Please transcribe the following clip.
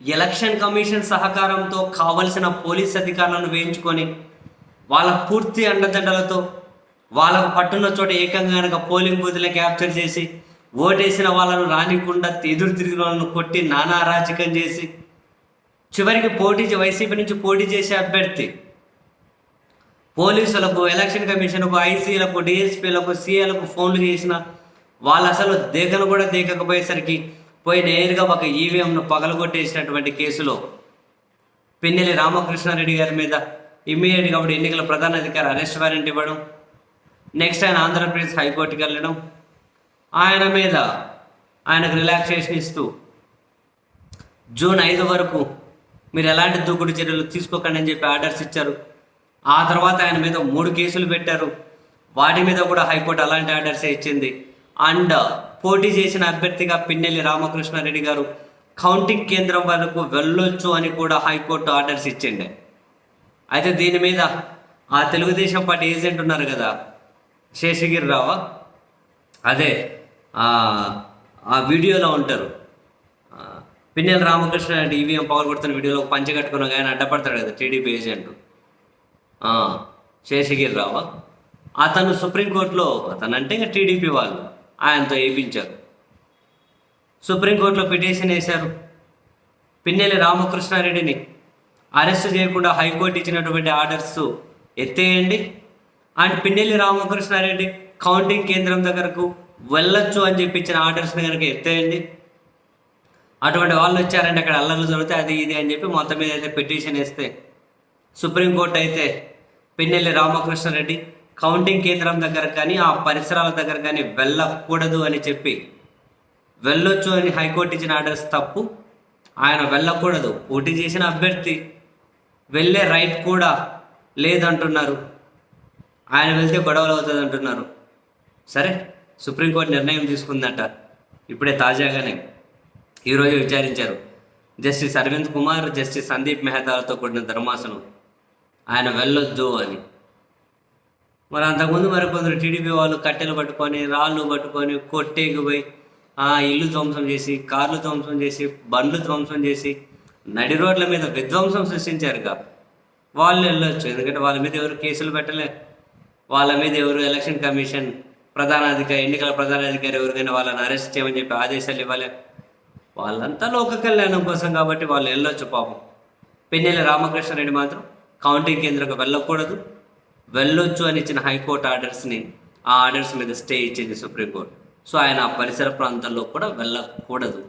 Election commission సహకారంతో కావలసిన police అధికారులను వేయించుకొని వాళ్ళ పూర్తి అండదండలతో వాళ్ళకు పట్టున్న చోట ఏకంగా కనుక పోలింగ్ బూత్లను క్యాప్చర్ చేసి ఓటేసిన వాళ్ళను రానికుండా ఎదురు తిరిగిన వాళ్ళను కొట్టి నానా అరాచకం చేసి చివరికి పోటీ వైసీపీ నుంచి పోటీ చేసే అభ్యర్థి పోలీసులకు ఎలక్షన్ కమిషన్కు ఐసీలకు డిఎస్పీలకు సీఏలకు ఫోన్లు చేసిన వాళ్ళు అసలు దేకను కూడా దేకకపోయేసరికి పోయి నేరుగా ఒక ఈవీఎంను పగలగొట్టేసినటువంటి కేసులో పిన్నెల్లి రామకృష్ణారెడ్డి గారి మీద ఇమ్మీడియట్గా అప్పుడు ఎన్నికల ప్రధాన అధికారి అరెస్ట్ వారెంట్ ఇవ్వడం నెక్స్ట్ ఆయన ఆంధ్రప్రదేశ్ హైకోర్టుకి వెళ్ళడం ఆయన మీద ఆయనకు రిలాక్సేషన్ ఇస్తూ జూన్ ఐదు వరకు మీరు ఎలాంటి దూకుడు చర్యలు తీసుకోకండి అని చెప్పి ఆర్డర్స్ ఇచ్చారు. ఆ తర్వాత ఆయన మీద మూడు కేసులు పెట్టారు. వాటి మీద కూడా హైకోర్టు అలాంటి ఆర్డర్సే ఇచ్చింది. అండ్ పోటీ చేసిన అభ్యర్థిగా పిన్నెల్లి రామకృష్ణారెడ్డి గారు కౌంటింగ్ కేంద్రం వరకు వెళ్ళొచ్చు అని కూడా హైకోర్టు ఆర్డర్స్ ఇచ్చిండే. అయితే దీని మీద ఆ తెలుగుదేశం పార్టీ ఏజెంట్ ఉన్నారు కదా శేషగిరి రావా అదే ఆ వీడియోలో ఉంటారు. పిన్నెల రామకృష్ణ ఈవీఎం పవర్ కొడుతున్న వీడియోలో ఒక కట్టుకున్న ఆయన అడ్డపడతాడు కదా టీడీపీ ఏజెంట్. ఆ, శేషగిరి రావా అతను సుప్రీంకోర్టులో అతను అంటే ఇంకా టీడీపీ వాళ్ళు. ఆయనతో వేయించారు సుప్రీంకోర్టులో పిటిషన్ వేశారు. పిన్నెల్లి రామకృష్ణారెడ్డిని అరెస్ట్ చేయకుండా హైకోర్టు ఇచ్చినటువంటి ఆర్డర్స్ ఎత్తేయండి. అండ్ పిన్నెల్లి రామకృష్ణారెడ్డి కౌంటింగ్ కేంద్రం దగ్గరకు వెళ్ళొచ్చు అని చెప్పి ఇచ్చిన ఆర్డర్స్ని కనుక ఎత్తేయండి. అటువంటి వాళ్ళు వచ్చారంటే అక్కడ అల్లర్లు జరుగుతాయి అది ఇది అని చెప్పి మొత్తం మీద అయితే పిటిషన్ వేస్తే సుప్రీంకోర్టు అయితే పిన్నెల్లి రామకృష్ణారెడ్డి కౌంటింగ్ కేంద్రం దగ్గర కానీ ఆ పరిసరాల దగ్గర కానీ వెళ్ళకూడదు అని చెప్పి వెళ్ళొచ్చు అని హైకోర్టు ఇచ్చిన ఆర్డర్స్ తప్పు. ఆయన వెళ్ళకూడదు. పోటీ చేసిన అభ్యర్థి వెళ్ళే రైట్ కూడా లేదంటున్నారు. ఆయన వెళ్తే గొడవలు అవుతుంది అంటున్నారు సరే సుప్రీంకోర్టు నిర్ణయం తీసుకుందట. ఇప్పుడే తాజాగానే ఈరోజు విచారించారు. జస్టిస్ అరవింద్ కుమార్ జస్టిస్ సందీప్ మెహతాలతో కూడిన ధర్మాసనం. ఆయన వెళ్ళొద్దు అని. మరి అంతకుముందు మరి కొందరు టీడీపీ వాళ్ళు కట్టెలు పట్టుకొని రాళ్ళు పట్టుకొని కొట్టేకి పోయి ఆ ఇల్లు ధ్వంసం చేసి కార్లు ధ్వంసం చేసి బండ్లు ధ్వంసం చేసి నడి రోడ్ల మీద విధ్వంసం సృష్టించారుగా వాళ్ళు వెళ్ళొచ్చు. ఎందుకంటే వాళ్ళ మీద ఎవరు కేసులు పెట్టలే. వాళ్ళ మీద ఎవరు ఎలక్షన్ కమిషన్ ప్రధానాధికారి ఎన్నికల ప్రధానాధికారి ఎవరికైనా వాళ్ళని అరెస్ట్ చేయమని చెప్పి ఆదేశాలు ఇవ్వాలి. వాళ్ళంతా లోక కళ్యాణం కోసం కాబట్టి వాళ్ళు వెళ్ళొచ్చు పాపం. పిన్నెల్లి రామకృష్ణారెడ్డి మాత్రం కౌంటింగ్ కేంద్రంకి వెళ్ళకూడదు. వెళ్ళొచ్చు అని ఇచ్చిన హైకోర్టు ఆర్డర్స్ని ఆ ఆర్డర్స్ మీద స్టే ఇచ్చింది సుప్రీంకోర్టు. సో ఆయన ఆ పరిసర ప్రాంతాల్లో కూడా వెళ్ళకూడదు.